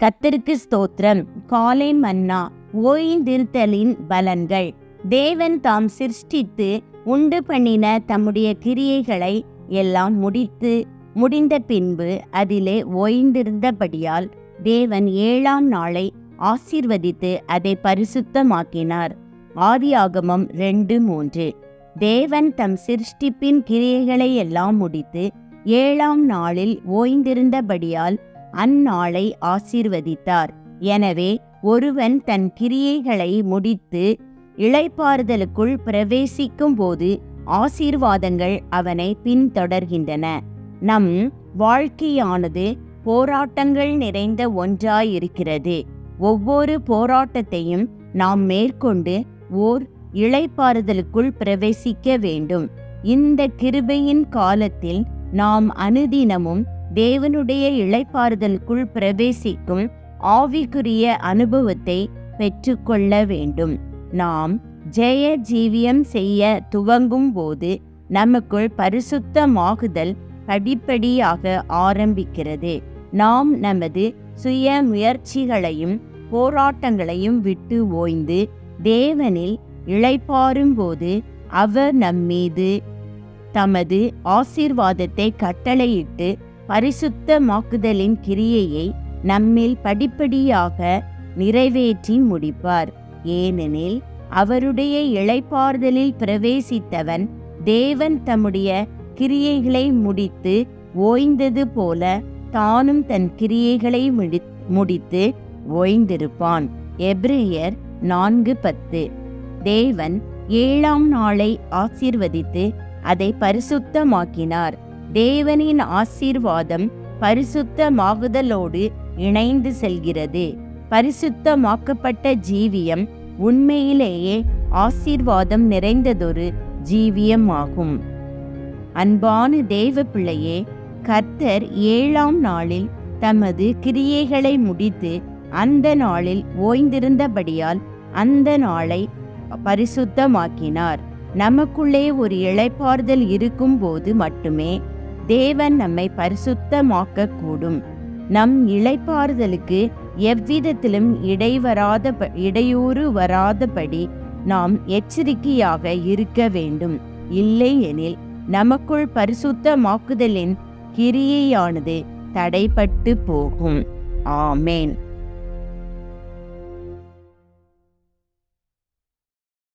கத்தருக்கு ஸ்தோத்திரம். காலை மன்னா ஓய்ந்திருத்தலின் பலன்கள். தேவன் தாம் சிருஷ்டித்து உண்டு பண்ணின தம்முடைய கிரியைகளை எல்லாம் முடித்து முடிந்த பின்பு அதிலே ஓய்ந்திருந்தபடியால் தேவன் ஏழாம் நாளை ஆசீர்வதித்து அதை பரிசுத்தமாக்கினார். ஆதியாகமம் ரெண்டு மூன்று. தேவன் தம் சிருஷ்டிப்பின் கிரியைகளை எல்லாம் முடித்து ஏழாம் நாளில் ஓய்ந்திருந்தபடியால் அந்நாளை ஆசீர்வதித்தார். எனவே ஒருவன் தன் கிரியைகளை முடித்து இளைப்பாறுதலுக்குள் பிரவேசிக்கும் போது ஆசீர்வாதங்கள் அவனை பின்தொடர்கின்றன. நம் வாழ்க்கையானது போராட்டங்கள் நிறைந்த ஒன்றாயிருக்கிறது. ஒவ்வொரு போராட்டத்தையும் நாம் மேற்கொண்டு ஓர் இளைப்பாறுதலுக்குள் பிரவேசிக்க வேண்டும். இந்த கிருபையின் காலத்தில் நாம் அனுதினமும் தேவனுடைய இழைப்பாறுதலுக்குள் பிரவேசிக்கும் ஆவிக்குரிய அனுபவத்தை பெற்றுக்கொள்ள வேண்டும். நாம் ஜெய ஜீவியம் செய்ய துவங்கும் போது நமக்குள் பரிசுத்தமாகுதல் படிப்படியாக ஆரம்பிக்கிறது. நாம் நமது சுய முயற்சிகளையும் போராட்டங்களையும் விட்டு ஓய்ந்து தேவனில் இழைப்பாரும் போது அவர் நம்மீது தமது ஆசீர்வாதத்தை கட்டளையிட்டு பரிசுத்தமாக்குதலின் கிரியையை நம்மில் படிப்படியாக நிறைவேற்றி முடிப்பார். ஏனெனில் அவருடைய இளைப்பாறுதலில் பிரவேசித்தவன் தேவன் தம்முடைய கிரியைகளை முடித்து ஓய்ந்தது போல தானும் தன் கிரியைகளை முடி முடித்து ஓய்ந்திருப்பான். எப்ரேயர் நான்கு பத்து. தேவன் ஏழாம் நாளை ஆசீர்வதித்து அதை பரிசுத்தமாக்கினார். தேவனின் ஆசீர்வாதம் பரிசுத்தமாகுதலோடு இணைந்து செல்கிறது. பரிசுத்தமாக்கப்பட்ட ஜீவியம் உண்மையிலேயே ஆசீர்வாதம் நிறைந்ததொரு ஜீவியம் ஆகும் அன்பான தேவ பிள்ளையே கர்த்தர் ஏழாம் நாளில் தமது கிரியைகளை முடித்து அந்த நாளில் ஓய்ந்திருந்தபடியால் அந்த நாளை பரிசுத்தமாக்கினார். நமக்குள்ளே ஒரு இளைப்பாறுதல் இருக்கும்போது மட்டுமே தேவன் நம்மை பரிசுத்தமாக்க கூடும் நம் இழைப்பாறுதலுக்கு எவ்விதத்திலும் இடைவராத இடையூறு வராதபடி நாம் எச்சரிக்கையாக இருக்க வேண்டும். இல்லை எனில் நமக்குள் பரிசுத்தமாக்குதலின் கிரியையானது தடைப்பட்டு போகும். ஆமேன்.